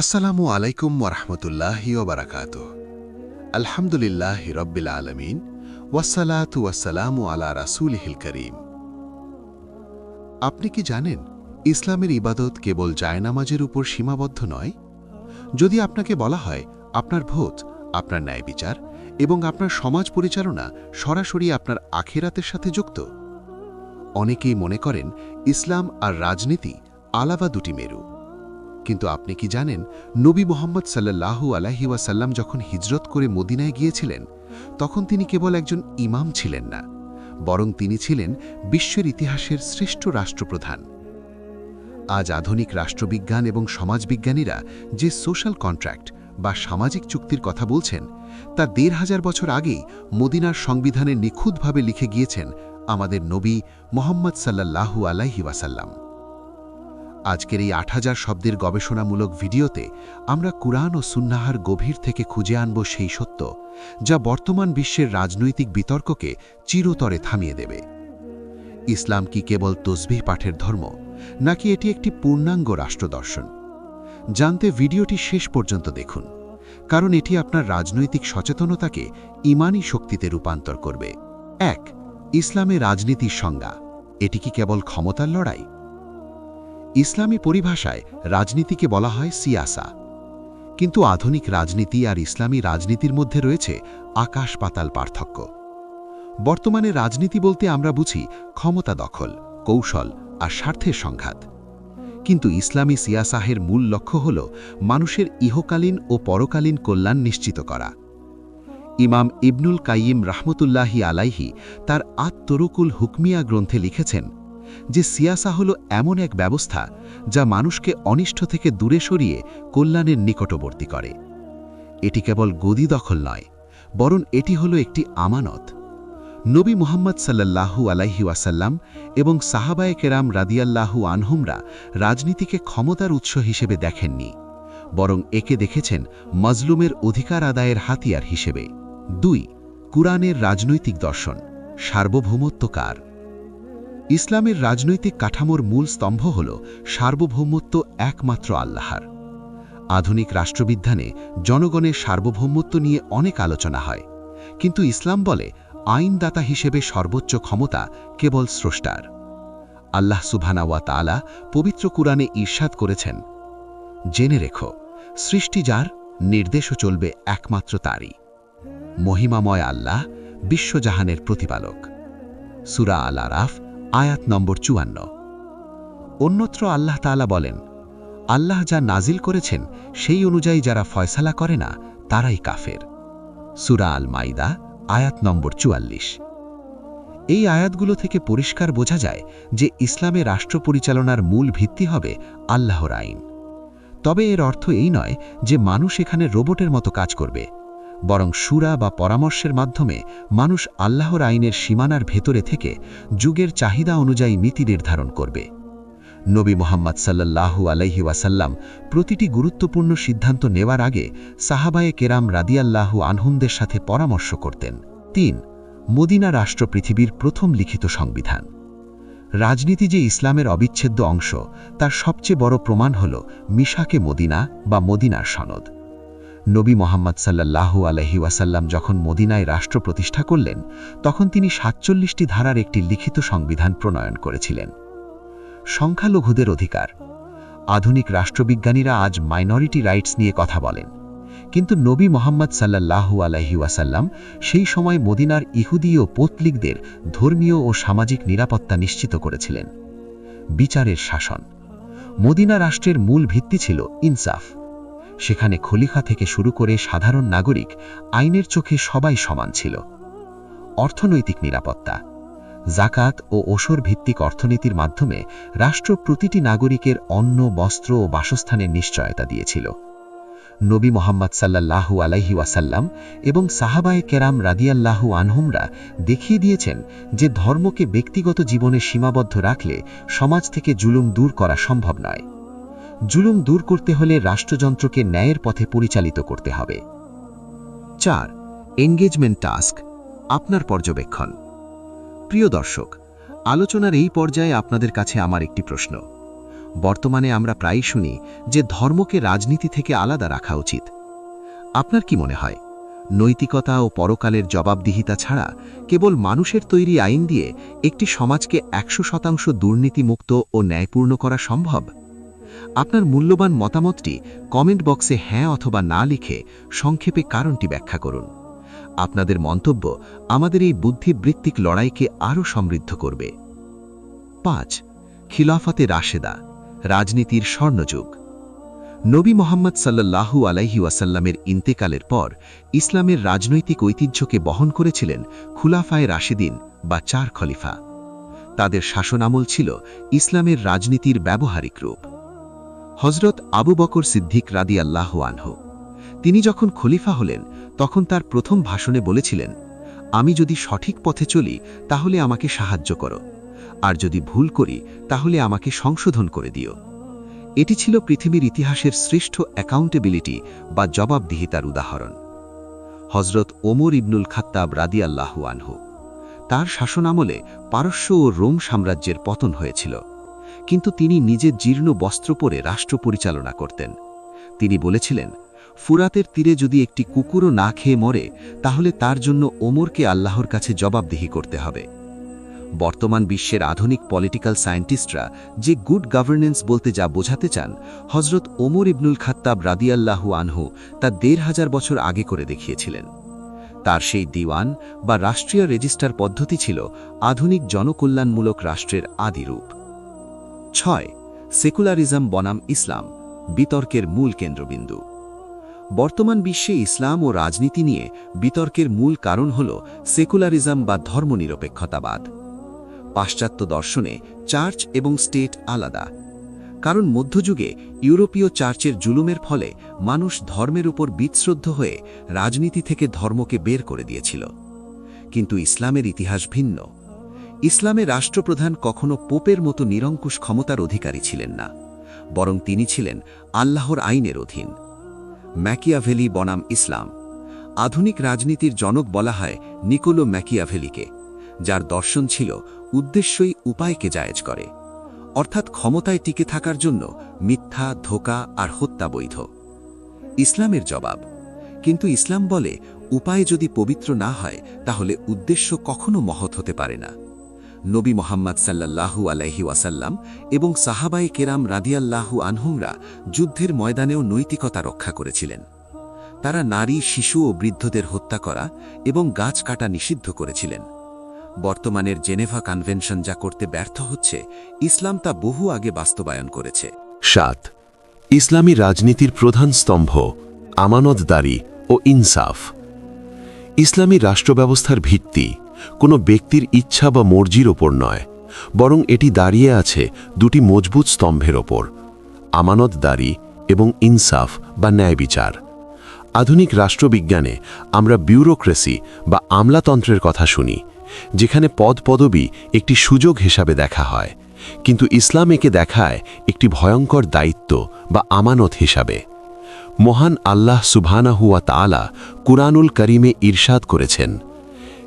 আসসালামু আলাইকুম ওরহমতুল্লাহি ওবরাকাত আলহামদুলিল্লাহ রব্বিল আলমিন ওয়াসালাতু ওয়াসালামু আলা রাসুলহিল করিম। আপনি কি জানেন, ইসলামের ইবাদত কেবল জায়নামাজের উপর সীমাবদ্ধ নয়? যদি আপনাকে বলা হয়, আপনার ভোট, আপনার ন্যায় বিচার এবং আপনার সমাজ পরিচালনা সরাসরি আপনার আখেরাতের সাথে যুক্ত। অনেকেই মনে করেন, ইসলাম আর রাজনীতি আলাদা দুটি মেরু। কিন্তু আপনি কি জানেন, নবী মোহাম্মদ আলাহি ওয়াসাল্লাম যখন হিজরত করে মদিনায় গিয়েছিলেন, তখন তিনি কেবল একজন ইমাম ছিলেন না, বরং তিনি ছিলেন বিশ্বের ইতিহাসের শ্রেষ্ঠ রাষ্ট্রপ্রধান। আজ আধুনিক রাষ্ট্রবিজ্ঞান এবং সমাজবিজ্ঞানীরা যে সোশ্যাল কন্ট্রাক্ট বা সামাজিক চুক্তির কথা বলছেন, তা দেড় হাজার বছর আগেই মদিনার সংবিধানে নিখুঁতভাবে লিখে গিয়েছেন আমাদের নবী মোহাম্মদ সাল্লাহু আলাইহি ওয়াসাল্লাম। আজকের এই আট হাজার শব্দের গবেষণামূলক ভিডিওতে আমরা কুরআন ও সুন্নাহার গভীর থেকে খুঁজে আনব সেই সত্য, যা বর্তমান বিশ্বের রাজনৈতিক বিতর্ককে চিরতরে থামিয়ে দেবে। ইসলাম কি কেবল তসবিহ পাঠের ধর্ম, নাকি এটি একটি পূর্ণাঙ্গ রাষ্ট্রদর্শন জানতে ভিডিওটি শেষ পর্যন্ত দেখুন, কারণ এটি আপনার রাজনৈতিক সচেতনতাকে ইমানি শক্তিতে রূপান্তর করবে। এক, ইসলামে রাজনীতির সংজ্ঞা, এটি কি কেবল ক্ষমতার লড়াই? ইসলামী পরিভাষায় রাজনীতিকে বলা হয় সিয়াসা। কিন্তু আধুনিক রাজনীতি আর ইসলামী রাজনীতির মধ্যে রয়েছে আকাশ পাতাল পার্থক্য। বর্তমানে রাজনীতি বলতে আমরা বুঝি ক্ষমতা দখল, কৌশল আর স্বার্থের সংঘাত। কিন্তু ইসলামী সিয়াসাহের মূল লক্ষ্য হল মানুষের ইহকালীন ও পরকালীন কল্যাণ নিশ্চিত করা। ইমাম ইবনুল কাইয়িম রাহমতুল্লাহি আলাইহি তার আত্মরুকুল হুকমিয়া গ্রন্থে লিখেছেন যে সিয়াসা হল এমন এক ব্যবস্থা যা মানুষকে অনিষ্ট থেকে দূরে সরিয়ে কল্যাণের নিকটবর্তী করে। এটি কেবল গদি দখল নয়, বরং এটি হল একটি আমানত। নবী মোহাম্মদ সাল্লাল্লাহু আলাইহি ওয়াসাল্লাম এবং সাহাবায়ে কেরাম রাদিয়াল্লাহু আনহুমরা রাজনীতিকে ক্ষমতার উৎস হিসেবে দেখেননি, বরং একে দেখেছেন মজলুমের অধিকার আদায়ের হাতিয়ার হিসেবে। দুই, কুরআনের রাজনৈতিক দর্শন সার্বভৌমত্ব কার ইসলামের রাজনৈতিক কাঠামোর মূল স্তম্ভ হল সার্বভৌমত্ব একমাত্র আল্লাহর। আধুনিক রাষ্ট্রবিধানে জনগণের সার্বভৌমত্ব নিয়ে অনেক আলোচনা হয়, কিন্তু ইসলাম বলে আইনদাতা হিসেবে সর্বোচ্চ ক্ষমতা কেবল স্রষ্টার। আল্লাহ সুবহানাওয়া তালা পবিত্র কুরআনে ঈর্ষাদ করেছেন, জেনে রেখো, সৃষ্টি যার, নির্দেশও চলবে একমাত্র তারই। মহিমাময় আল্লাহ বিশ্বজাহানের প্রতিপালক। সুরা আল আরাফ আয়াত নম্বর চুয়ান্ন। অন্যত্র আল্লাহ তাআলা বলেন, আল্লাহ যা নাজিল করেছেন সেই অনুযায়ী যারা ফয়সালা করে না, তারাই কাফের। সুরা আল মাইদা আয়াত নম্বর চুয়াল্লিশ। এই আয়াতগুলো থেকে পরিষ্কার বোঝা যায় যে ইসলামে রাষ্ট্র পরিচালনার মূল ভিত্তি হবে আল্লাহর আইন। তবে এর অর্থ এই নয় যে মানুষ এখানে রোবটের মতো কাজ করবে। বরং সুরা বা পরামর্শের মাধ্যমে মানুষ আল্লাহর আইনের সীমানার ভেতরে থেকে যুগের চাহিদা অনুযায়ী নীতি নির্ধারণ করবে। নবী মোহাম্মদ সাল্লাল্লাহু আলাইহি ওয়াসাল্লাম প্রতিটি গুরুত্বপূর্ণ সিদ্ধান্ত নেওয়ার আগে সাহাবায়ে কেরাম রাদিয়াল্লাহু আনহুমদের সাথে পরামর্শ করতেন। তিন, মদিনা রাষ্ট্র পৃথিবীর প্রথম লিখিত সংবিধান। রাজনীতি যে ইসলামের অবিচ্ছেদ্য অংশ, তার সবচেয়ে বড় প্রমাণ হল মিশাকে মদিনা বা মদিনার সনদ। নবী মোহাম্মদ সাল্লাল্লাহু আলহি ওয়াসাল্লাম যখন মদিনায় রাষ্ট্র প্রতিষ্ঠা করলেন, তখন তিনি সাতচল্লিশটি ধারার একটি লিখিত সংবিধান প্রণয়ন করেছিলেন। সংখ্যালঘুদের অধিকার। আধুনিক রাষ্ট্রবিজ্ঞানীরা আজ মাইনরিটি রাইটস নিয়ে কথা বলেন। কিন্তু নবী মোহাম্মদ সাল্লাল্লাহু আলহি ওয়াসাল্লাম সেই সময় মদিনার ইহুদি ও পৌতলিকদের ধর্মীয় ও সামাজিক নিরাপত্তা নিশ্চিত করেছিলেন। বিচারের শাসন। মদিনা রাষ্ট্রের মূল ভিত্তি ছিল ইনসাফ। সেখানে খলিফা থেকে শুরু করে সাধারণ নাগরিক আইনের চোখে সবাই সমান ছিল। অর্থনৈতিক নিরাপত্তা, জাকাত ও ওসর ভিত্তিক অর্থনীতির মাধ্যমে রাষ্ট্র প্রতিটি নাগরিকের অন্ন, বস্ত্র ও বাসস্থানের নিশ্চয়তা দিয়েছিল। নবী মোহাম্মদ সাল্লাল্লাহু আলাইহি ওয়াসাল্লাম এবং সাহাবায়ে কেরাম রাদিয়াল্লাহু আনহুমরা দেখিয়ে দিয়েছেন যে ধর্মকে ব্যক্তিগত জীবনে সীমাবদ্ধ রাখলে সমাজ থেকে জুলুম দূর করা সম্ভব নয়। জুলুম দূর করতে হলে রাষ্ট্রযন্ত্রকে ন্যায়ের পথে পরিচালিত করতে হবে। চার এঙ্গেজমেন্ট টাস্ক আপনার পর্যবেক্ষণ। প্রিয় দর্শক, আলোচনার এই পর্যায়ে আপনাদের কাছে আমার একটি প্রশ্ন। বর্তমানে আমরা প্রায়ই শুনি যে ধর্মকে রাজনীতি থেকে আলাদা রাখা উচিত। আপনার কি মনে হয়? নৈতিকতা ও পরকালের জবাবদিহিতা ছাড়া কেবল মানুষের তৈরি আইন দিয়ে একটি সমাজকে একশো শতাংশ দুর্নীতিমুক্ত ও ন্যায়পূর্ণ করা সম্ভব? আপনার মূল্যবান মতামতটি কমেন্ট বক্সে হ্যাঁ অথবা না লিখে সংক্ষেপে কারণটি ব্যাখ্যা করুন। আপনাদের মন্তব্য আমাদের এই বুদ্ধিবৃত্তিক লড়াইকে আরও সমৃদ্ধ করবে। পাঁচ, খিলাফতে রাশেদা, রাজনীতির স্বর্ণযুগ। নবী মোহাম্মদ সাল্লাল্লাহু আলাইহি ওয়াসাল্লামের ইন্তেকালের পর ইসলামের রাজনৈতিক ঐতিহ্যকে বহন করেছিলেন খুলাফায়ে রাশেদিন বা চার খলিফা। তাদের শাসনামল ছিল ইসলামের রাজনীতির ব্যবহারিক রূপ। হজরত আবু বকর সিদ্দিক রাদি আল্লাহ আনহু। তিনি যখন খলিফা হলেন, তখন তার প্রথম ভাষণে বলেছিলেন, আমি যদি সঠিক পথে চলি, তাহলে আমাকে সাহায্য করো। আর যদি ভুল করি, তাহলে আমাকে সংশোধন করে দিও। এটি ছিল পৃথিবীর ইতিহাসের শ্রেষ্ঠ অ্যাকাউন্টেবিলিটি বা জবাবদিহিতার উদাহরণ। হজরত ওমর ইবনুল খাত্তাব রাদি আল্লাহু আনহু। তার শাসনামলে পারস্য ও রোম সাম্রাজ্যের পতন হয়েছিল। কিন্তু তিনি নিজের জীর্ণ বস্ত্র পরে রাষ্ট্র পরিচালনা করতেন। তিনি বলেছিলেন, ফুরাতের তীরে যদি একটি কুকুরও না খেয়ে মরে, তাহলে তার জন্য ওমরকে আল্লাহর কাছে জবাবদিহি করতে হবে। বর্তমান বিশ্বের আধুনিক পলিটিক্যাল সায়েন্টিস্টরা যে গুড গভর্নেন্স বলতে যা বোঝাতে চান হজরত ওমর ইবনুল খাত্তাব রাদিয়াল্লাহু আনহু তা দেড় হাজার বছর আগে করে দেখিয়েছিলেন। তার সেই দিওয়ান বা রাষ্ট্রীয় রেজিস্টার পদ্ধতি ছিল আধুনিক জনকল্যাণমূলক রাষ্ট্রের আদিরূপ। ছয়, সেকুলারিজম বনাম ইসলাম, বিতর্কের মূল কেন্দ্রবিন্দু। বর্তমান বিশ্বে ইসলাম ও রাজনীতি নিয়ে বিতর্কের মূল কারণ হল সেকুলারিজম বা ধর্মনিরপেক্ষতাবাদ। পাশ্চাত্য দর্শনে চার্চ এবং স্টেট আলাদা। কারণ মধ্যযুগে ইউরোপীয় চার্চের জুলুমের ফলে মানুষ ধর্মের উপর বিতশ্রদ্ধ হয়ে রাজনীতি থেকে ধর্মকে বের করে দিয়েছিল। কিন্তু ইসলামের ইতিহাস ভিন্ন। ইসলামে রাষ্ট্রপ্রধান কখনো পোপের মতো নিরঙ্কুশ ক্ষমতার অধিকারী ছিলেন না, বরং তিনি ছিলেন আল্লাহর আইনের অধীন। ম্যাকিয়াভেলি বনাম ইসলাম। আধুনিক রাজনীতির জনক বলা হয় নিকোলো ম্যাকিয়াভেলিকে, যার দর্শন ছিল উদ্দেশ্যই উপায়কে জায়েজ করে। অর্থাৎ ক্ষমতায় টিকে থাকার জন্য মিথ্যা, ধোকা আর হত্যা বৈধ। ইসলামের জবাব, কিন্তু ইসলাম বলে, উপায় যদি পবিত্র না হয়, তাহলে উদ্দেশ্য কখনো মহৎ হতে পারে না। নবী মোহাম্মদ সাল্লাল্লাহু আলাইহি ওয়াসাল্লাম এবং সাহাবায়ে কেরাম রাদিয়াল্লাহু আনহুমরা যুদ্ধের ময়দানেও নৈতিকতা রক্ষা করেছিলেন। তারা নারী, শিশু ও বৃদ্ধদের হত্যা করা এবং গাছ কাটা নিষিদ্ধ করেছিলেন। বর্তমানের জেনেভা কনভেনশন যা করতে ব্যর্থ হচ্ছে, ইসলাম তা বহু আগে বাস্তবায়ন করেছে। সাত, ইসলামী রাজনীতির প্রধান স্তম্ভ, আমানতদারি ও ইনসাফ। ইসলামী রাষ্ট্রব্যবস্থার ভিত্তি কোনো ব্যক্তির ইচ্ছা বা মর্জির ওপর নয়, বরং এটি দাঁড়িয়ে আছে দুটি মজবুত স্তম্ভের ওপর আমানতদারি এবং ইনসাফ বা ন্যায় বিচার। আধুনিক রাষ্ট্রবিজ্ঞানে আমরা বিউরোক্রেসি বা আমলাতন্ত্রের কথা শুনি, যেখানে পদ পদবি একটি সুযোগ হিসাবে দেখা হয়, কিন্তু ইসলাম একে দেখায় একটি ভয়ঙ্কর দায়িত্ব বা আমানত হিসাবে। মহান আল্লাহ সুবহানাহুয়া তাআলা কুরআনুল করিমে ইরশাদ করেছেন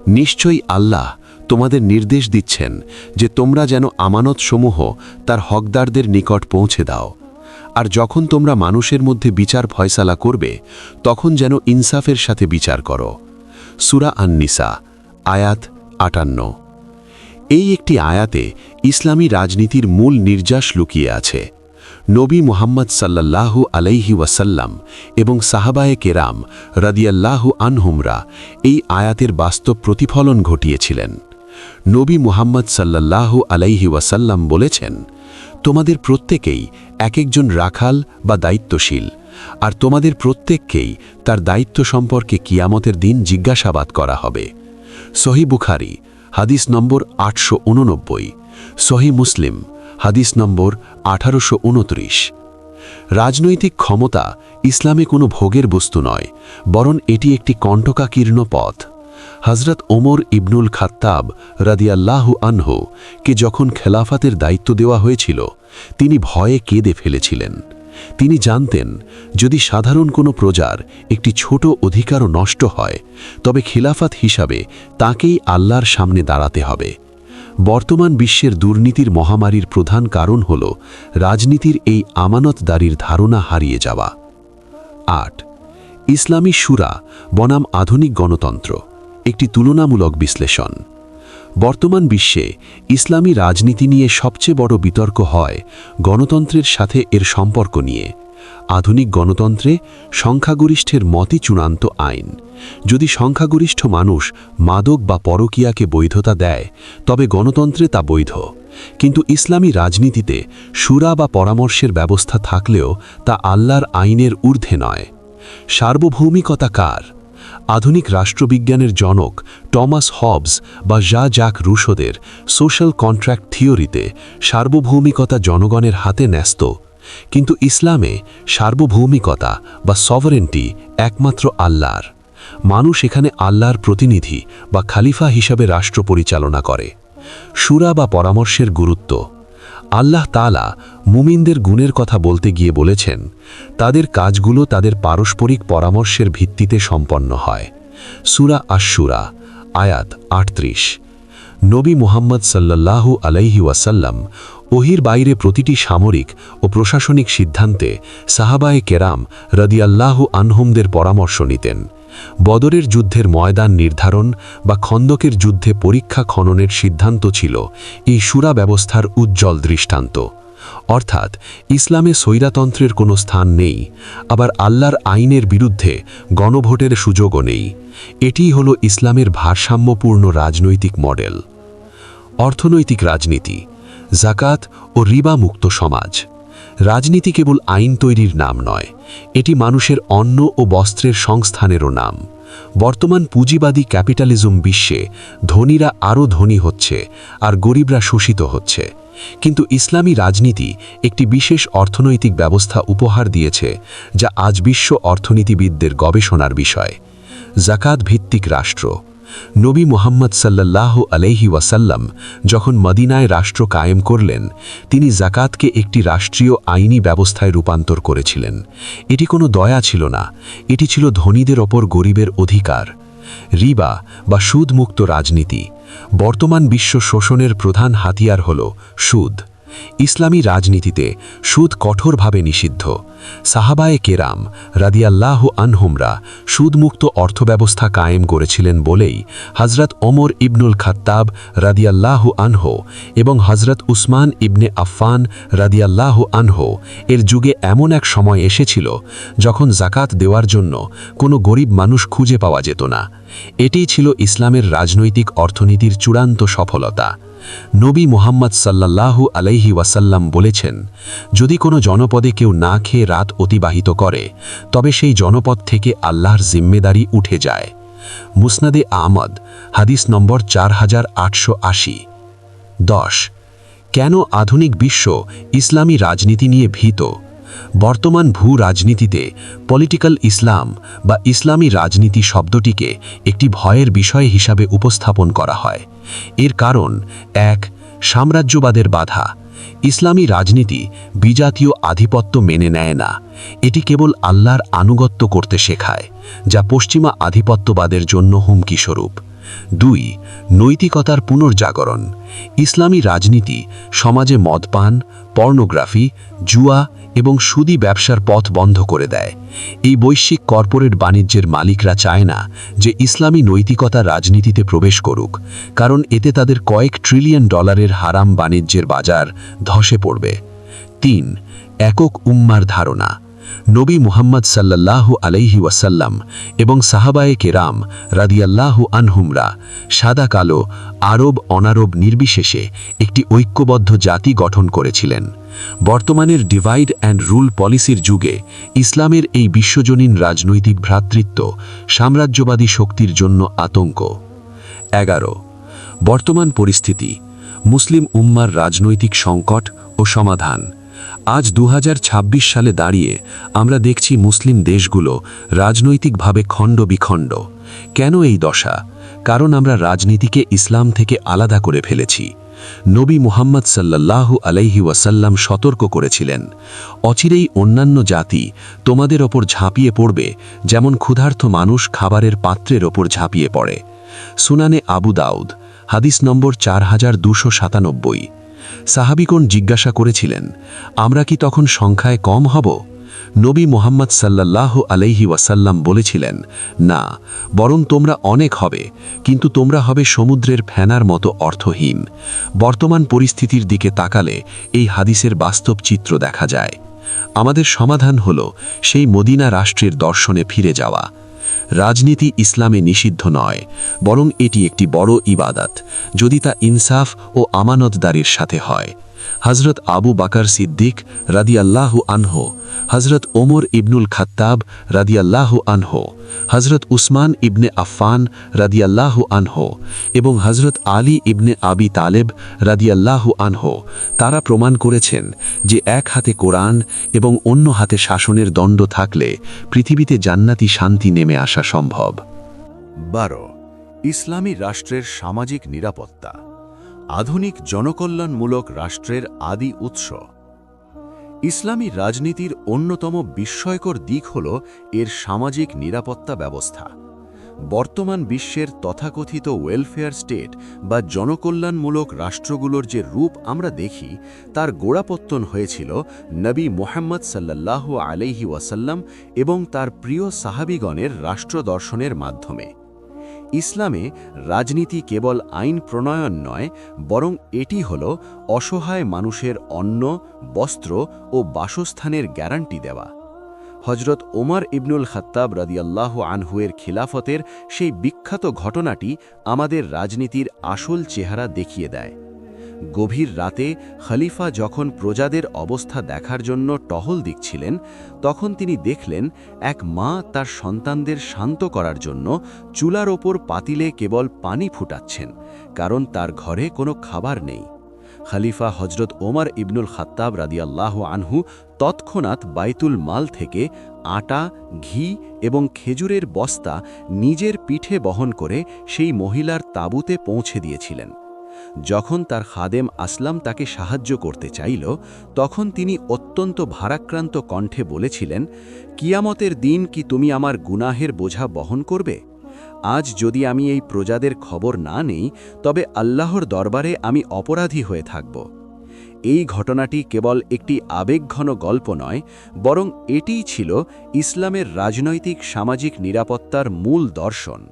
নিশ্চয়ই আল্লাহ তোমাদের নির্দেশ দিচ্ছেন যে তোমরা যেন আমানত সমূহ তার হকদারদের নিকট পৌঁছে দাও। আর যখন তোমরা মানুষের মধ্যে বিচার ফয়সালা করবে, তখন যেন ইনসাফের সাথে বিচার করো। সুরা আন্নিসা, আয়াত আটান্ন। এই একটি আয়াতে ইসলামী রাজনীতির মূল নির্যাস লুকিয়ে আছে। নবী মুহাম্মদ সাল্লাল্লাহু আলাইহি ওয়াসাল্লাম এবং সাহাবায়ে কেরাম রাদিয়াল্লাহু আনহুমরা এই আয়াতের বাস্তব প্রতিফলন ঘটিয়েছিলেন। নবী মুহাম্মদ সাল্লাল্লাহু আলাইহি ওয়াসাল্লাম বলেছেন, তোমাদের প্রত্যেকেই এক একজন রাখাল বা দায়িত্বশীল, আর তোমাদের প্রত্যেককেই তার দায়িত্ব সম্পর্কে কিয়ামতের দিন জিজ্ঞাসাবাদ করা হবে। সহি বুখারি, হাদিস নম্বর আটশো উননব্বই, সহি মুসলিম হাদিস নম্বর আঠারোশো উনত্রিশ। রাজনৈতিক ক্ষমতা ইসলামে কোনো ভোগের বস্তু নয়, বরং এটি একটি কণ্টকাকীর্ণ পথ। হজরত ওমর ইবনুল খাত্তাব রাদিয়াল্লাহু আনহু কে যখন খেলাফাতের দায়িত্ব দেওয়া হয়েছিল, তিনি ভয়ে কেঁদে ফেলেছিলেন। তিনি জানতেন, যদি সাধারণ কোনো প্রজার একটি ছোট অধিকারও নষ্ট হয়, তবে খিলাফাত হিসাবে তাকেই আল্লাহর সামনে দাঁড়াতে হবে। বর্তমান বিশ্বের দুর্নীতির মহামারীর প্রধান কারণ হল রাজনীতির এই আমানতদারির ধারণা হারিয়ে যাওয়া। আট, ইসলামী সুরা বনাম আধুনিক গণতন্ত্র, একটি তুলনামূলক বিশ্লেষণ। বর্তমান বিশ্বে ইসলামী রাজনীতি নিয়ে সবচেয়ে বড় বিতর্ক হয় গণতন্ত্রের সাথে এর সম্পর্ক নিয়ে। আধুনিক গণতন্ত্রে সংখ্যাগরিষ্ঠের মতই চূড়ান্ত আইন। যদি সংখ্যাগরিষ্ঠ মানুষ মাদক বা পরকীয়াকে বৈধতা দেয়, তবে গণতন্ত্রে তা বৈধ। কিন্তু ইসলামী রাজনীতিতে সুরা বা পরামর্শের ব্যবস্থা থাকলেও তা আল্লাহর আইনের ঊর্ধ্বে নয়। সার্বভৌমিকতা কার? আধুনিক রাষ্ট্রবিজ্ঞানের জনক টমাস হবস বা জা জাক রুশোদের সোশ্যাল কন্ট্রাক্ট থিওরিতে সার্বভৌমিকতা জনগণের হাতে ন্যস্ত কিন্তু ইসলামে সার্বভৌমিকতা বা সভারেন্টি একমাত্র আল্লাহর। মানুষ এখানে আল্লাহর প্রতিনিধি বা খালিফা হিসাবে রাষ্ট্র পরিচালনা করে। সুরা বা পরামর্শের গুরুত্ব। আল্লাহ তালা মুমিনদের গুণের কথা বলতে গিয়ে বলেছেন, তাদের কাজগুলো তাদের পারস্পরিক পরামর্শের ভিত্তিতে সম্পন্ন হয়। সুরা আশুরা আয়াত আটত্রিশ। নবী মুহাম্মদ সাল্লাল্লাহু আলাইহি ওয়াসাল্লাম ওহির বাইরে প্রতিটি সামরিক ও প্রশাসনিক সিদ্ধান্তে সাহাবায়ে কেরাম রদিয়াল্লাহু আনহুমদের পরামর্শ নিতেন। বদরের যুদ্ধের ময়দান নির্ধারণ বা খন্দকের যুদ্ধে পরীক্ষা খননের সিদ্ধান্ত ছিল এই সুরা ব্যবস্থার উজ্জ্বল দৃষ্টান্ত। অর্থাৎ ইসলামে স্বৈরাতন্ত্রের কোনো স্থান নেই, আবার আল্লাহর আইনের বিরুদ্ধে গণভোটের সুযোগও নেই। এটিই হল ইসলামের ভারসাম্যপূর্ণ রাজনৈতিক মডেল। অর্থনৈতিক রাজনীতি জাকাত ও রিবা মুক্ত সমাজ। রাজনীতি কেবল আইন তৈরির নাম নয়, এটি মানুষের অন্ন ও বস্ত্রের সংস্থানেরও নাম। বর্তমান পুঁজিবাদী ক্যাপিটালিজম বিশ্বে ধনীরা আরও ধনী হচ্ছে আর গরিবরা শোষিত হচ্ছে। কিন্তু ইসলামী রাজনীতি একটি বিশেষ অর্থনৈতিক ব্যবস্থা উপহার দিয়েছে যা আজ বিশ্ব অর্থনীতিবিদদের গবেষণার বিষয়। জাকাত ভিত্তিক রাষ্ট্র। নবী মুহাম্মদ সাল্লাল্লাহ আলাইহি ওয়াসাল্লাম যখন মদিনায় রাষ্ট্র কায়েম করলেন, তিনি জাকাতকে একটি রাষ্ট্রীয় আইনি ব্যবস্থায় রূপান্তর করেছিলেন। এটি কোনো দয়া ছিল না, এটি ছিল ধনীদের ওপর গরিবের অধিকার। রিবা বা সুদমুক্ত রাজনীতি। বর্তমান বিশ্ব শোষণের প্রধান হাতিয়ার হল সুদ। ইসলামী রাজনীতিতে সুদ কঠোরভাবে নিষিদ্ধ। সাহাবায়ে কেরাম রাদিয়াল্লাহ আনহুমরা সুদমুক্ত অর্থব্যবস্থা কায়েম করেছিলেন বলেই হজরত ওমর ইবনুল খাত্তাব রাদিয়াল্লাহ আনহো এবং হজরত উসমান ইবনে আফফান রাদিয়াল্লাহ আনহো এর যুগে এমন এক সময় এসেছিল যখন জাকাত দেওয়ার জন্য কোনো গরিব মানুষ খুঁজে পাওয়া যেত না। এটিই ছিল ইসলামের রাজনৈতিক অর্থনীতির চূড়ান্ত সফলতা। নবী মোহাম্মদ সাল্লাল্লাহু আলাইহি ওয়াসাল্লাম বলেছেন, যদি কোনো জনপদে কেউ না খেয়ে রাত অতিবাহিত করে, তবে সেই জনপদ থেকে আল্লাহর জিম্মেদারি উঠে যায়। মুসনাদে আহমদ, হাদিস নম্বর চার হাজার আটশো আশি। দশ, কেন আধুনিক বিশ্ব ইসলামী রাজনীতি নিয়ে ভীত? বর্তমান ভূ রাজনীতিতে পলিটিক্যাল ইসলাম বা ইসলামী রাজনীতি শব্দটিকে একটি ভয়ের বিষয় হিসাবে উপস্থাপন করা হয়। এর কারণ, এক, সাম্রাজ্যবাদের বাধা। ইসলামী রাজনীতি বিজাতীয় আধিপত্য মেনে নেয় না। এটি কেবল আল্লাহর আনুগত্য করতে শেখায়, যা পশ্চিমা আধিপত্যবাদের জন্য হুমকি স্বরূপ দুই, নৈতিকতার পুনর্জাগরণ। ইসলামী রাজনীতি সমাজে মদপান পর্নোগ্রাফি, জুয়া এবং সুদি ব্যবসার পথ বন্ধ করে দেয়। এই বৈশ্বিক কর্পোরেট বাণিজ্যের মালিকরা চায় না যে ইসলামী নৈতিকতা রাজনীতিতে প্রবেশ করুক, কারণ এতে তাদের কয়েক ট্রিলিয়ন ডলারের হারাম বাণিজ্যের বাজার ধসে পড়বে। তিন, একক উম্মার ধারণা। নবী মুহাম্মদ সাল্লাল্লাহু আলাইহি ওয়াসাল্লাম এবং সাহাবায়ে কেরাম রাদিয়াল্লাহু আনহুমরা সাদা কালো, আরব অনারব নির্বিশেষে একটি ঐক্যবদ্ধ জাতি গঠন করেছিলেন। বর্তমানের ডিভাইড অ্যান্ড রুল পলিসির যুগে ইসলামের এই বিশ্বজনীন রাজনৈতিক ভ্রাতৃত্ব সাম্রাজ্যবাদী শক্তির জন্য আতঙ্ক। এগারো, বর্তমান পরিস্থিতি, মুসলিম উম্মার রাজনৈতিক সংকট ও সমাধান। আজ দু হাজার ছাব্বিশ সালে দাঁড়িয়ে আমরা দেখছি মুসলিম দেশগুলো রাজনৈতিকভাবে খণ্ড বিখণ্ড। কেন এই দশা? কারণ আমরা রাজনীতিকে ইসলাম থেকে আলাদা করে ফেলেছি। নবী মুহাম্মদ সাল্লাল্লাহু আলাইহি ওয়াসাল্লাম সতর্ক করেছিলেন, অচিরেই অন্যান্য জাতি তোমাদের ওপর ঝাঁপিয়ে পড়বে, যেমন ক্ষুধার্ত মানুষ খাবারের পাত্রের ওপর ঝাঁপিয়ে পড়ে। সুনানে আবু দাউদ, হাদিস নম্বর চার হাজার দুশো সাতানব্বই। সাহাবিগণ জিজ্ঞাসা করেছিলেন, আমরা কি তখন সংখ্যায় কম হব? নবী মোহাম্মদ সাল্লাল্লাহ আলাইহি ওয়াসাল্লাম বলেছিলেন, না, বরং তোমরা অনেক হবে, কিন্তু তোমরা হবে সমুদ্রের ফেনার মতো অর্থহীন। বর্তমান পরিস্থিতির দিকে তাকালে এই হাদিসের বাস্তব চিত্র দেখা যায়। আমাদের সমাধান হল সেই মদিনা রাষ্ট্রের দর্শনে ফিরে যাওয়া। রাজনীতি ইসলামে নিষিদ্ধ নয়, বরং এটি একটি বড় ইবাদাত, যদি তা ইনসাফ ও আমানতদারির সাথে হয়। হজরত আবু বাকার সিদ্দিক রাদিয়াল্লাহু আনহো হজরত ওমর ইবনুল খাত্তাব রাদিয়াল্লাহু আনহো হজরত উসমান ইবনে আফফান রাদিয়াল্লাহু আনহো এবং হজরত আলী ইবনে আবি তালেব রাদিয়াল্লাহু আনহো, তারা প্রমাণ করেছেন যে এক হাতে কোরআন এবং অন্য হাতে শাসনের দণ্ড থাকলে পৃথিবীতে জান্নাতি শান্তি নেমে আসা সম্ভব। বারো, ইসলামী রাষ্ট্রের সামাজিক নিরাপত্তা। আধুনিক জনকল্যাণমূলক রাষ্ট্রের আদি উৎস। ইসলামী রাজনীতির অন্যতম বিস্ময়কর দিক হল এর সামাজিক নিরাপত্তা ব্যবস্থা। বর্তমান বিশ্বের তথাকথিত ওয়েলফেয়ার স্টেট বা জনকল্যাণমূলক রাষ্ট্রগুলোর যে রূপ আমরা দেখি, তার গোড়াপত্তন হয়েছিল নবী মোহাম্মদ সাল্লাল্লাহ আলাইহি ওয়াসাল্লাম এবং তার প্রিয় সাহাবিগণের রাষ্ট্রদর্শনের মাধ্যমে। ইসলামে রাজনীতি কেবল আইন প্রণয়ন নয়, বরং এটি হল অসহায় মানুষের অন্ন, বস্ত্র ও বাসস্থানের গ্যারান্টি দেওয়া। হজরত ওমর ইবনুল খাত্তাব রাদিয়াল্লাহ আনহুয়ের খিলাফতের সেই বিখ্যাত ঘটনাটি আমাদের রাজনীতির আসল চেহারা দেখিয়ে দেয়। গভীর রাতে খলিফা যখন প্রজাদের অবস্থা দেখার জন্য টহল দিচ্ছিলেন, তখন তিনি দেখলেন এক মা তার সন্তানদের শান্ত করার জন্য চুলার ওপর পাতিলে কেবল পানি ফুটাচ্ছেন, কারণ তার ঘরে কোনো খাবার নেই। খলিফা হজরত ওমর ইবনুল খাত্তাব রাদিয়াল্লাহ আনহু তৎক্ষণাৎ বাইতুল মাল থেকে আটা, ঘি এবং খেজুরের বস্তা নিজের পিঠে বহন করে সেই মহিলার তাঁবুতে পৌঁছে দিয়েছিলেন। যখন তার খাদেম আসলাম তাকে সাহায্য করতে চাইল, তখন তিনি অত্যন্ত ভারাক্রান্ত কণ্ঠে বলেছিলেন, কিয়ামতের দিন কি তুমি আমার গুনাহের বোঝা বহন করবে? আজ যদি আমি এই প্রজাদের খবর না নেই, তবে আল্লাহর দরবারে আমি অপরাধী হয়ে থাকব। এই ঘটনাটি কেবল একটি আবেগঘন গল্প নয়, বরং এটিই ছিল ইসলামের রাজনৈতিক, সামাজিক নিরাপত্তার মূল দর্শন।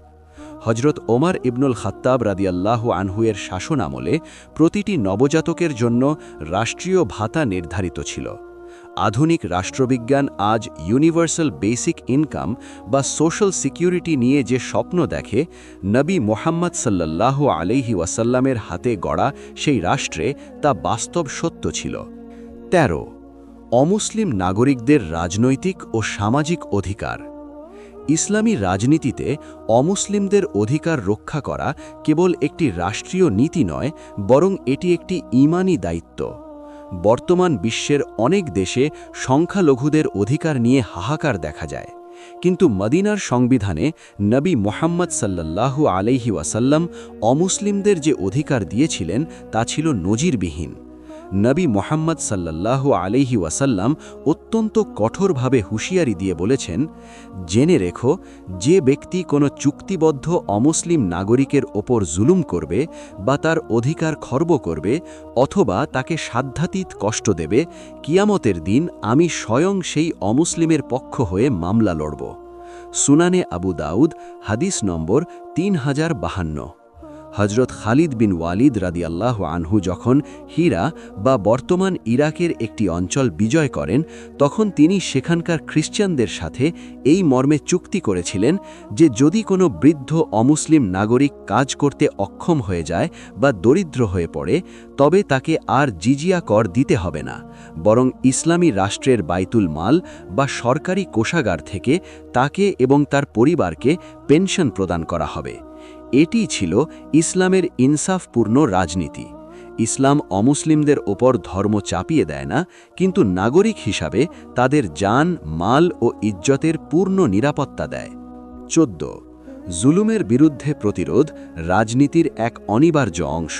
হজরত ওমার ইবনুল খাত্তাব রাদিয়াল্লাহ আনহুয়ের শাসন আমলে প্রতিটি নবজাতকের জন্য রাষ্ট্রীয় ভাতা নির্ধারিত ছিল। আধুনিক রাষ্ট্রবিজ্ঞান আজ ইউনিভার্সাল বেসিক ইনকাম বা সোশ্যাল সিকিউরিটি নিয়ে যে স্বপ্ন দেখে, নবী মোহাম্মদ সাল্লাল্লাহ আলাইহি ওয়াসাল্লামের হাতে গড়া সেই রাষ্ট্রে তা বাস্তব সত্য ছিল। ১৩ অমুসলিম নাগরিকদের রাজনৈতিক ও সামাজিক অধিকার। ইসলামী রাজনীতিতে অমুসলিমদের অধিকার রক্ষা করা কেবল একটি রাষ্ট্রীয় নীতি নয়, বরং এটি একটি ইমানি দায়িত্ব। বর্তমান বিশ্বের অনেক দেশে সংখ্যালঘুদের অধিকার নিয়ে হাহাকার দেখা যায়। কিন্তু মদিনার সংবিধানে নবী মোহাম্মদ সাল্লাল্লাহু আলাইহি ওয়াসাল্লাম অমুসলিমদের যে অধিকার দিয়েছিলেন, তা ছিল নজিরবিহীন। নবী মোহাম্মদ সাল্লাল্লাহু আলাইহি ওয়াসাল্লাম অত্যন্ত কঠোরভাবে হুঁশিয়ারি দিয়ে বলেছেন, জেনে রেখো, যে ব্যক্তি কোনো চুক্তিবদ্ধ অমুসলিম নাগরিকের ওপর জুলুম করবে বা তার অধিকার খর্ব করবে অথবা তাকে সাধ্যাতীত কষ্ট দেবে, কিয়ামতের দিন আমি স্বয়ং সেই অমুসলিমের পক্ষ হয়ে মামলা লড়ব। সুনানে আবু দাউদ, হাদিস নম্বর তিন হাজার বাহান্ন। হজরত খালিদ বিন ওয়ালিদ রাদিয়াল্লাহ আনহু যখন হীরা বা বর্তমান ইরাকের একটি অঞ্চল বিজয় করেন, তখন তিনি সেখানকার খ্রিস্টানদের সাথে এই মর্মে চুক্তি করেছিলেন যে যদি কোনো বৃদ্ধ অমুসলিম নাগরিক কাজ করতে অক্ষম হয়ে যায় বা দরিদ্র হয়ে পড়ে, তবে তাকে আর জিজিয়া কর দিতে হবে না, বরং ইসলামী রাষ্ট্রের বাইতুল মাল বা সরকারি কোষাগার থেকে তাকে এবং তার পরিবারকে পেনশন প্রদান করা হবে। এটিই ছিল ইসলামের ইনসাফপূর্ণ রাজনীতি। ইসলাম অমুসলিমদের ওপর ধর্ম চাপিয়ে দেয় না, কিন্তু নাগরিক হিসাবে তাদের যান মাল ও ইজ্জতের পূর্ণ নিরাপত্তা দেয়। চোদ্দ, জুলুমের বিরুদ্ধে প্রতিরোধ রাজনীতির এক অনিবার্য অংশ।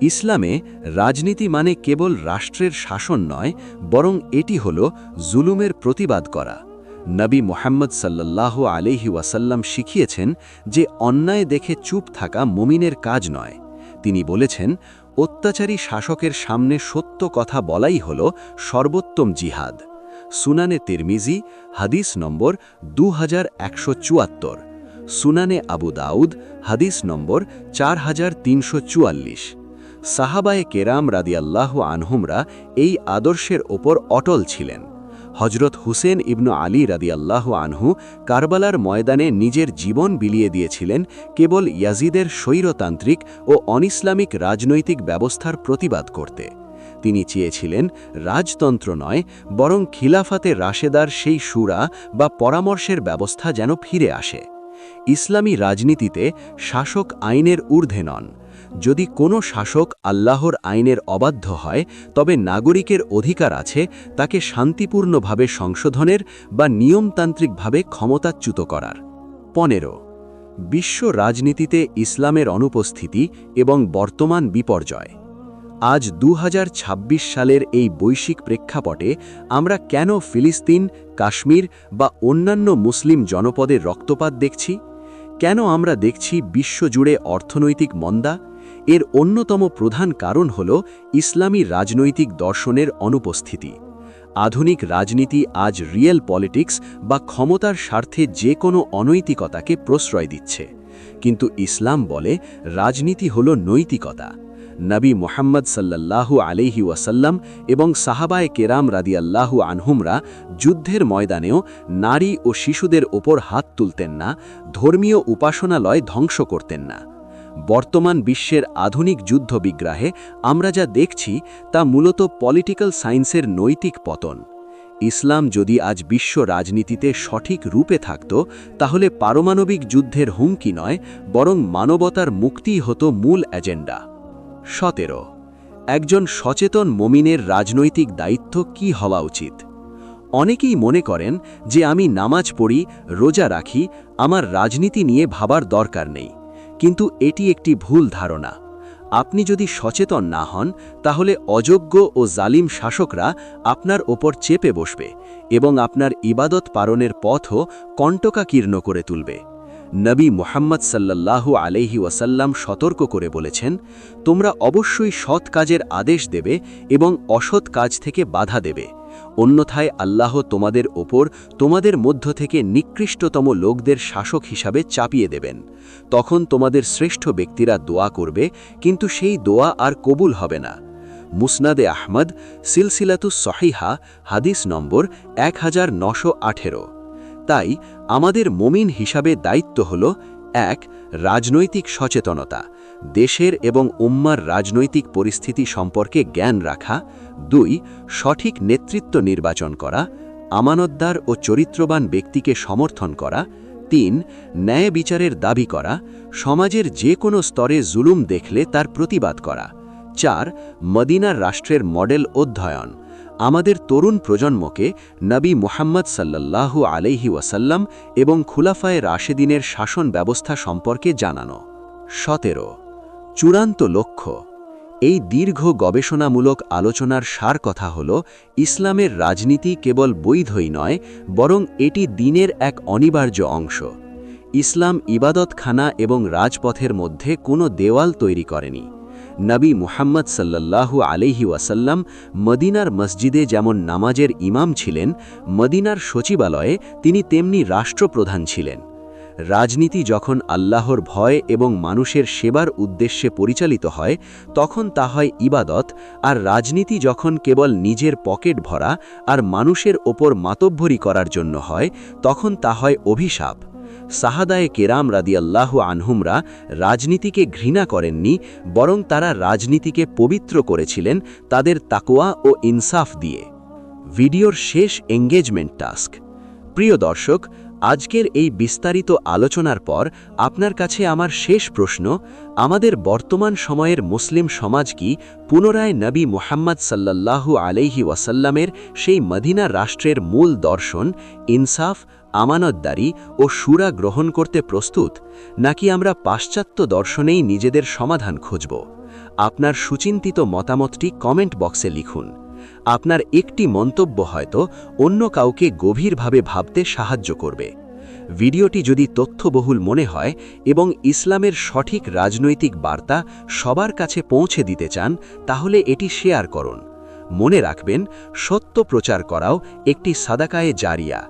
ইসলামে রাজনীতি মানে কেবল রাষ্ট্রের শাসন নয়, বরং এটি হল জুলুমের প্রতিবাদ করা। নবী মোহাম্মদ সাল্লাল্লাহ আলহি ওয়াসাল্লাম শিখিয়েছেন যে অন্যায় দেখে চুপ থাকা মুমিনের কাজ নয়। তিনি বলেছেন, অত্যাচারী শাসকের সামনে সত্য কথা বলাই হল সর্বোত্তম জিহাদ। সুনানে তিরমিজি, হাদিস নম্বর দু হাজার একশো চুয়াত্তর। সুনানে আবু দাউদ, হাদিস নম্বর চার হাজার তিনশো চুয়াল্লিশ। সাহাবায়ে কেরাম রাদিয়াল্লাহ আনহুমরা এই আদর্শের ওপর অটল ছিলেন। হজরত হুসেন ইবনু আলী রাদিয়াল্লাহ আনহু কারবালার ময়দানে নিজের জীবন বিলিয়ে দিয়েছিলেন কেবল ইয়াজিদের স্বৈরতান্ত্রিক ও অনিসলামিক রাজনৈতিক ব্যবস্থার প্রতিবাদ করতে। তিনি চেয়েছিলেন রাজতন্ত্র নয়, বরং খিলাফাতে রাশেদার সেই সুরা বা পরামর্শের ব্যবস্থা যেন ফিরে আসে। ইসলামী রাজনীতিতে শাসক আইনের ঊর্ধ্বে নন। যদি কোনো শাসক আল্লাহর আইনের অবাধ্য হয়, তবে নাগরিকের অধিকার আছে, তাকে শান্তিপূর্ণভাবে সংশোধনের বা নিয়মতান্ত্রিকভাবে ক্ষমতাচ্যুত করার। পনেরো, বিশ্ব রাজনীতিতে ইসলামের অনুপস্থিতি এবং বর্তমান বিপর্যয়। আজ দু হাজার ছাব্বিশ সালের এই বৈশ্বিক প্রেক্ষাপটে আমরা কেন ফিলিস্তিন, কাশ্মীর বা অন্যান্য মুসলিম জনপদের রক্তপাত দেখছি? কেন আমরা দেখছি বিশ্বজুড়ে অর্থনৈতিক মন্দা? এর অন্যতম প্রধান কারণ হল ইসলামী রাজনৈতিক দর্শনের অনুপস্থিতি। আধুনিক রাজনীতি আজ রিয়েল পলিটিক্স বা ক্ষমতার স্বার্থে যে কোনো অনৈতিকতাকে প্রশ্রয় দিচ্ছে। কিন্তু ইসলাম বলে রাজনীতি হল নৈতিকতা। নবী মোহাম্মদ সাল্লাল্লাহু আলাইহি ওয়াসাল্লাম এবং সাহাবায় কেরাম রাদিয়াল্লাহু আনহুমরা যুদ্ধের ময়দানেও নারী ও শিশুদের ওপর হাত তুলতেন না, ধর্মীয় উপাসনালয় ধ্বংস করতেন না। বর্তমান বিশ্বের আধুনিক যুদ্ধবিগ্রাহে আমরা যা দেখছি তা মূলত পলিটিক্যাল সায়েন্সের নৈতিক পতন। ইসলাম যদি আজ বিশ্ব রাজনীতিতে সঠিক রূপে থাকত, তাহলে পারমাণবিক যুদ্ধের হুমকি নয়, বরং মানবতার মুক্তিই হতো মূল এজেন্ডা। সতেরো, একজন সচেতন মমিনের রাজনৈতিক দায়িত্ব কি হওয়া উচিত? অনেকেই মনে করেন যে আমি নামাজ পড়ি, রোজা রাখি, আমার রাজনীতি নিয়ে ভাবার দরকার নেই। কিন্তু এটি একটি ভুল ধারণা। আপনি যদি সচেতন না হন, তাহলে অযোগ্য ও জালিম শাসকরা আপনার ওপর চেপে বসবে এবং আপনার ইবাদত পালনের পথও কণ্টকাকীর্ণ করে তুলবে। নবী মোহাম্মদ সাল্লাল্লাহু আলাইহি ওয়াসাল্লাম সতর্ক করে বলেছেন, তোমরা অবশ্যই সৎ কাজের আদেশ দেবে এবং অসৎ কাজ থেকে বাধা দেবে। অন্যথায় আল্লাহ তোমাদের ওপর তোমাদের মধ্য থেকে নিকৃষ্টতম লোকদের শাসক হিসাবে চাপিয়ে দেবেন। তখন তোমাদের শ্রেষ্ঠ ব্যক্তিরা দোয়া করবে, কিন্তু সেই দোয়া আর কবুল হবে না। মুসনাদে আহমদ সিলসিলাতু সহিহা, হাদিস নম্বর এক হাজার নশো আঠেরো। তাই আমাদের মমিন হিসাবে দায়িত্ব হল, এক, রাজনৈতিক সচেতনতা, দেশের এবং উম্মার রাজনৈতিক পরিস্থিতি সম্পর্কে জ্ঞান রাখা, দুই, সঠিক নেতৃত্ব নির্বাচন করা, আমানতদার ও চরিত্রবান ব্যক্তিকে সমর্থন করা, তিন, ন্যায় বিচারের দাবি করা, সমাজের যে কোনো স্তরে জুলুম দেখলে তার প্রতিবাদ করা, চার, মদিনার রাষ্ট্রের মডেল অধ্যয়ন আমাদের তরুণ প্রজন্মকে নবী মুহাম্মদ সাল্লাল্লাহু আলাইহি ওয়াসাল্লাম এবং খুলাফায়ে রাশেদিনের শাসন ব্যবস্থা সম্পর্কে জানানো। সতেরো, চূড়ান্ত লক্ষ্য। এই দীর্ঘ গবেষণামূলক আলোচনার সার কথা হল, ইসলামের রাজনীতি কেবল বৈধই নয়, বরং এটি দিনের এক অনিবার্য অংশ। ইসলাম ইবাদতখানা এবং রাজপথের মধ্যে কোনো দেওয়াল তৈরি করেনি। নবী মুহাম্মদ সাল্লাল্লাহু আলহি ওয়াসাল্লাম মদিনার মসজিদে যেমন নামাজের ইমাম ছিলেন, মদিনার সচিবালয়ে তিনি তেমনি রাষ্ট্রপ্রধান ছিলেন। রাজনীতি যখন আল্লাহর ভয় এবং মানুষের সেবার উদ্দেশ্যে পরিচালিত হয়, তখন তা হয় ইবাদত, আর রাজনীতি যখন কেবল নিজের পকেট ভরা আর মানুষের ওপর মাতব্বরি করার জন্য হয়, তখন তা হয় অভিশাপ। সাহাদায়ে কেরাম রাদিয়াল্লাহ আনহুমরা রাজনীতিকে ঘৃণা করেননি, বরং তারা রাজনীতিকে পবিত্র করেছিলেন তাদের তাকোয়া ও ইনসাফ দিয়ে। ভিডিওর শেষ এঙ্গেজমেন্ট টাস্ক। প্রিয় দর্শক, আজকের এই বিস্তারিত আলোচনার পর আপনার কাছে আমার শেষ প্রশ্ন, আমাদের বর্তমান সময়ের মুসলিম সমাজ কি পুনরায় নবী মুহাম্মদ সাল্লাল্লাহু আলাইহি ওয়াসাল্লামের সেই মদিনা রাষ্ট্রের মূল দর্শন, ইনসাফ আমানতদারি ও সুরা গ্রহণ করতে প্রস্তুত, নাকি আমরা পাশ্চাত্য দর্শনেই নিজেদের সমাধান খুঁজব? আপনার সুচিন্তিত মতামতটি কমেন্ট বক্সে লিখুন। আপনার একটি মন্তব্য হয়তো অন্য কাউকে গভীরভাবে ভাবতে সাহায্য করবে। ভিডিওটি যদি তথ্যবহুল মনে হয় এবং ইসলামের সঠিক রাজনৈতিক বার্তা সবার কাছে পৌঁছে দিতে চান, তাহলে এটি শেয়ার করুন। মনে রাখবেন, সত্য প্রচার করাও একটি সাদাকায়ে জারিয়া।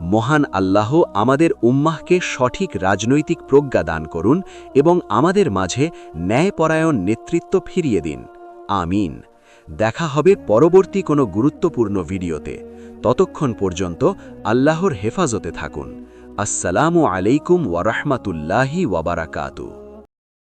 মহান আল্লাহ আমাদের উম্মাহকে সঠিক রাজনৈতিক প্রজ্ঞা দান করুন এবং আমাদের মাঝে ন্যায়পরায়ণ নেতৃত্ব ফিরিয়ে দিন। আমিন। দেখা হবে পরবর্তী কোনো গুরুত্বপূর্ণ ভিডিওতে। ততক্ষণ পর্যন্ত আল্লাহর হেফাজতে থাকুন। আসসালামু আলাইকুম ওয়ারহমাতুল্লাহি ওয়াবারাকাতু